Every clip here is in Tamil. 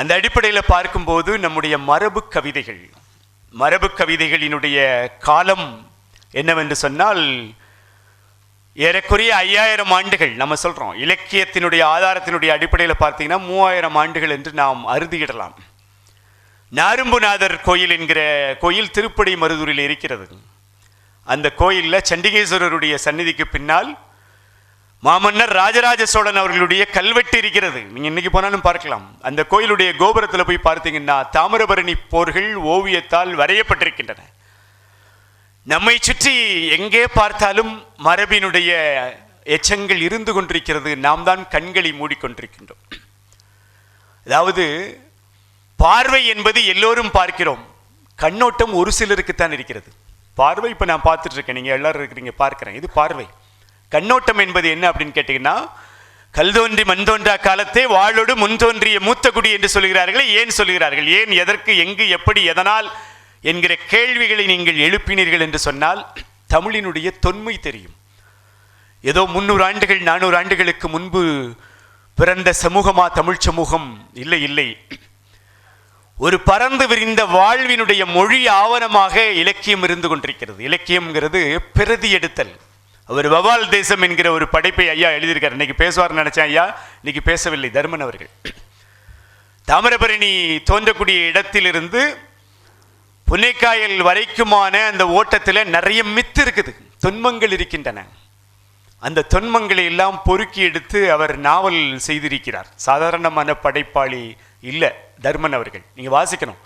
அந்த அடிப்படையில் பார்க்கும்போது நம்முடைய மரபு கவிதைகள். மரபு கவிதைகளினுடைய காலம் என்னவென்று சொன்னால் ஏறக்குறைய ஐயாயிரம் ஆண்டுகள் நம்ம சொல்கிறோம் இலக்கியத்தினுடைய ஆதாரத்தினுடைய அடிப்படையில் பார்த்தீங்கன்னா மூவாயிரம் ஆண்டுகள் என்று நாம் அறுதியிடலாம். நாரும்புநாதர் கோயில் என்கிற கோயில் திருப்படி மருதூரில் இருக்கிறது. அந்த கோயிலில் சண்டிகேஸ்வரருடைய சந்நிதிக்கு பின்னால் மாமன்னர் ராஜராஜ சோழன் அவர்களுடைய கல்வெட்டு இருக்கிறது. நீங்கள் இன்னைக்கு போனாலும் பார்க்கலாம். அந்த கோயிலுடைய கோபுரத்தில் போய் பார்த்தீங்கன்னா தாமிரபரணி போர்கள் ஓவியத்தால் வரையப்பட்டிருக்கின்றன. நம்மை சுற்றி எங்கே பார்த்தாலும் மரபினுடைய எச்சங்கள் இருந்து கொண்டிருக்கிறது. நாம் தான் கண்களை மூடிக்கொண்டிருக்கின்றோம். அதாவது பார்வை என்பது எல்லோரும் பார்க்கிறோம். கண்ணோட்டம் ஒரு சிலருக்குத்தான் இருக்கிறது. பார்வை இப்போ நான் பார்த்துட்டு இருக்கேன். நீங்கள் எல்லாரும் இருக்கிறீங்க பார்க்குறேன். இது பார்வை. கண்ணோட்டம் என்பது என்ன அப்படின்னு கேட்டிங்கன்னா கல் தோன்றி மண் தோன்றா காலத்தே வாழோடு முன் தோன்றிய மூத்த குடி என்று சொல்கிறார்கள் ஏன் சொல்கிறார்கள் ஏன் எதற்கு எங்கு எப்படி எதனால் என்கிற கேள்விகளை நீங்கள் எழுப்பினீர்கள் என்று சொன்னால் தமிழினுடைய தொன்மை தெரியும். ஏதோ முந்நூறு ஆண்டுகள் நானூறு ஆண்டுகளுக்கு முன்பு பிறந்த சமூகமா தமிழ் சமூகம்? இல்லை இல்லை. ஒரு பறந்து விரிந்த வாழ்வினுடைய மொழி ஆவணமாக இலக்கியம் இருந்து கொண்டிருக்கிறது. இலக்கியம்ங்கிறது பிரதி எடுத்தல். அவர் வவால் தேசம் என்கிற ஒரு படைப்பை ஐயா எழுதியிருக்கார். இன்னைக்கு பேசுவார்னு நினைச்சேன் ஐயா. இன்னைக்கு பேசவில்லை. தர்மன் அவர்கள். தாமிரபரணி தோன்றக்கூடிய இடத்திலிருந்து புன்னைக்காயல் வரைக்குமான அந்த ஓட்டத்தில் நிறைய மித்து இருக்குது. தொன்மங்கள் இருக்கின்றன. அந்த தொன்மங்களை எல்லாம் பொறுக்கி எடுத்து அவர் நாவல் செய்திருக்கிறார். சாதாரணமான படைப்பாளி இல்லை தர்மன் அவர்கள். நீங்கள் வாசிக்கணும்.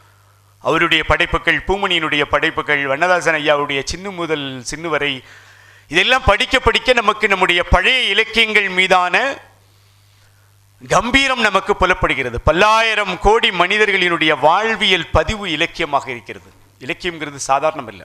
அவருடைய படைப்புகள் பூமணியினுடைய படைப்புகள் வண்ணதாசன் ஐயாவுடைய சின்ன முதல் சின்ன வரை இதெல்லாம் படிக்க படிக்க நமக்கு நம்முடைய பழைய இலக்கியங்கள் மீதான கம்பீரம் நமக்கு புலப்படுகிறது. பல்லாயிரம் கோடி மனிதர்களினுடைய வாழ்வியல் பதிவு இலக்கியமாக இருக்கிறது. இலக்கியம்ங்கிறது சாதாரணம் இல்லை